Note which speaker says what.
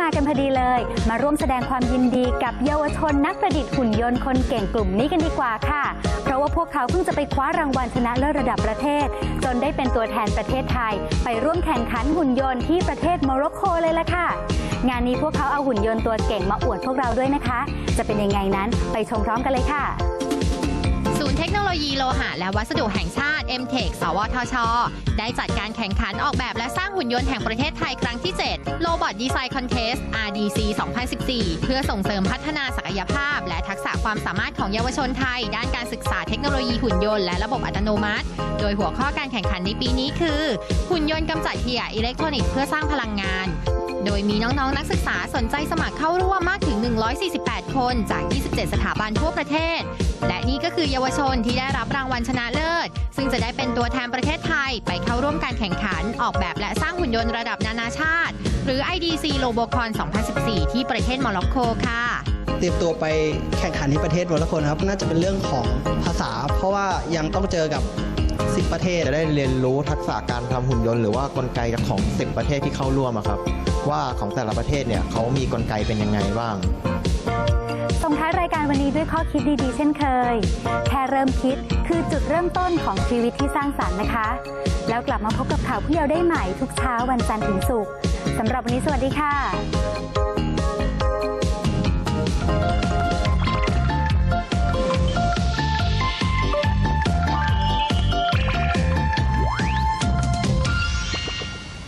Speaker 1: มากันพอดีเลย มาร่วมแสดงความยินดีกับเยาวชนนักประดิษฐ์หุ่นยนต์คนเก่งกลุ่มนี้กันดีกว่าค่ะ เพราะว่าพวกเขาเพิ่งจะไปคว้ารางวัลชนะเลิศระดับประเทศ จนได้เป็นตัวแทนประเทศไทย ไปร่วมแข่งขันหุ่นยนต์ที่ประเทศโมร็อกโกเลยล่ะค่ะ งานนี้พวกเขาเอาหุ่นยนต์ตัวเก่งมาอวดพวกเราด้วยนะคะ จะเป็นยังไงนั้นไปชมพร้อมกันเลยค่ะ
Speaker 2: เทคโนโลยีโลหะและวัสดุแห่งชาติ MTech สวทช ได้จัดการแข่งขันออกแบบและสร้างหุ่นยนต์แห่งประเทศไทยครั้งที่ 7 Robot Design Contest RDC 2014 เพื่อส่งเสริมพัฒนาศักยภาพ และทักษะความสามารถของเยาวชนไทย ด้านการศึกษาเทคโนโลยีหุ่นยนต์และระบบอัตโนมัติ โดยหัวข้อการแข่งขันในปีนี้คือ หุ่นยนต์กำจัดขยะอิเล็กทรอนิกส์เพื่อสร้างพลังงาน โดยมีน้องๆนักศึกษาสนใจสมัครเข้าร่วมมากถึง 148 คนจาก 27 สถาบันทั่วประเทศ และนี่ก็คือเยาวชนที่ได้รับรางวัลชนะเลิศ ซึ่งจะได้เป็นตัวแทนประเทศไทย ไปเข้าร่วมการแข่งขันออกแบบและสร้างหุ่นยนต์ระดับนานาชาติ หรือ IDC Robocon 2014 ที่ประเทศโมร็อกโกค่ะ
Speaker 3: เตรียมตัวไปแข่งขันที่ประเทศโมร็อกโกนะครับน่าจะเป็นเรื่องของภาษา เพราะว่ายังต้องเจอกับ10 ประเทศ
Speaker 4: จะได้เรียนรู้ทักษะการทำหุ่นยนต์หรือว่ากลไกของ 10 ประเทศที่เข้าร่วมอะครับ ว่าของแต่ละประเทศเนี่ยเขามีกลไกเป็นยังไงบ้าง
Speaker 1: ส่งท้ายรายการวันนี้ด้วยข้อคิดดีๆ เช่นเคย แค่เริ่มคิดคือจุดเริ่มต้นของชีวิตที่สร้างสรรค์นะคะ แล้วกลับมาพบกับข่าวผู้เยาว์ได้ใหม่ทุกเช้าวันจันทร์ถึงศุกร์สำหรับวันนี้สวัสดีค่ะ